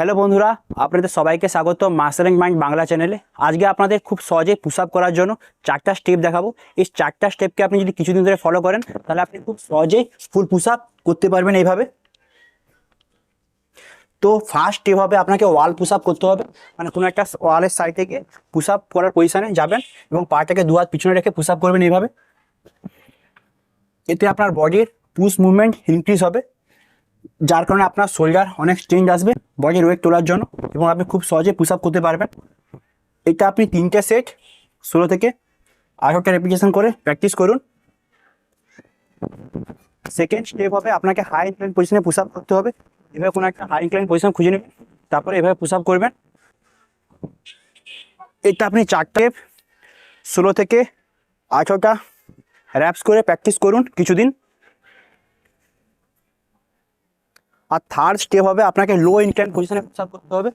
Hello বন্ধুরা, আপনাদের সবাইকে স্বাগত মাস্টারিং মাইন্ড বাংলা চ্যানেলে। আজকে আপনাদের খুব সহজে পুশ আপ করার জন্য চারটা স্টেপ দেখাবো। এই চারটা স্টেপকে আপনি যদি কিছুদিন ধরে ফলো করেন, তাহলে আপনি খুব সহজেই ফুল পুশ আপ করতে পারবেন এইভাবে। তো ফার্স্ট স্টেপ হবে আপনাকে ওয়াল পুশ আপ করতে হবে। মানে কোনো একটা ওয়ালের সাইড থেকে পুশ আপ করার পজিশানে যাবেন এবং পাটাকে দু হাত পিছনে রেখে পুশ আপ করবেন এইভাবে। এতে আপনার বডির পুশ মুভমেন্ট ইনক্রিজ হবে, যার কারণে আপনার শোল্ডার অনেক স্ট্রেঞ্জ আসবে। বডির ওয়েট তোলার জন্য এবং আপনি খুব সহজে পুশ আপ করতে পারবেন। এটা আপনি তিনটে সেট ষোলো থেকে আঠারোটা রেপিটেশন করে প্র্যাকটিস করুন। সেকেন্ড স্টেপ হবে আপনাকে হাই ইনক্লাইন পজিশনে পুশ আপ করতে হবে। এভাবে কোনো একটা হাই ইনক্লাইন পজিশন খুঁজে নেবেন, তারপরে এভাবে পুশ আপ করবেন। এটা আপনি চারটে ষোলো থেকে আঠারোটা র্যাপস করে প্র্যাকটিস করুন কিছুদিন। আর থার্ড স্টেপ হবে আপনাকে লো ইনক্লাইন পজিশনে আপ করতে হবে।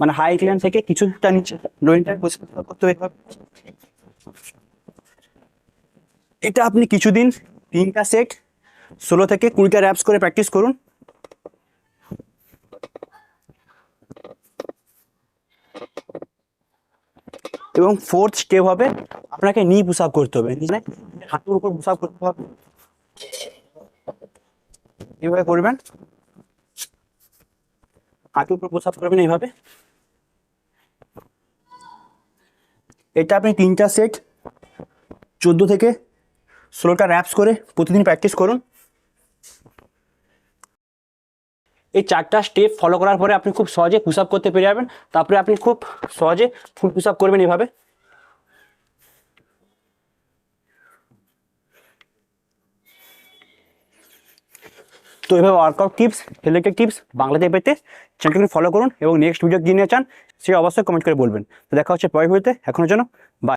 মানে হাই ইনক্লাইন থেকে কিছুটা নিচে লো ইনক্লাইন পজিশন করতে হবে এটা আপনি কিছুদিন তিনটা সেট ষোলো থেকে কুড়িটা র্যাপস করে প্র্যাকটিস করুন। এবং ফোর্থ স্টেপ হবে আপনাকে নি পুশ আপ করতে হবে। মানে হাঁটুর উপর পুশ আপ করতে হবে। এভাবে করবেন হাঁটুর উপর আপ করবেন এইভাবে। এটা আপনি তিনটা সেট চোদ্দ থেকে ষোলোটা র্যাপস করে প্রতিদিন প্র্যাকটিস করুন। এই চারটা স্টেপ ফলো করার পরে আপনি খুব সহজে পুশ আপ করতে পেরে যাবেন। তারপরে আপনি খুব সহজে ফুল পুশ আপ করবেন এভাবে তো এভাবে ওয়ার্কআউট টিপস রিলেটেড টিপস বাংলাতে পেতে চ্যানেলটাকে ফলো করুন এবং নেক্সট ভিডিও কী নিয়ে চান, সে অবশ্যই কমেন্ট করে বলবেন। তো দেখা হচ্ছে পরে ভিডিওতে এখনও জন্য বাই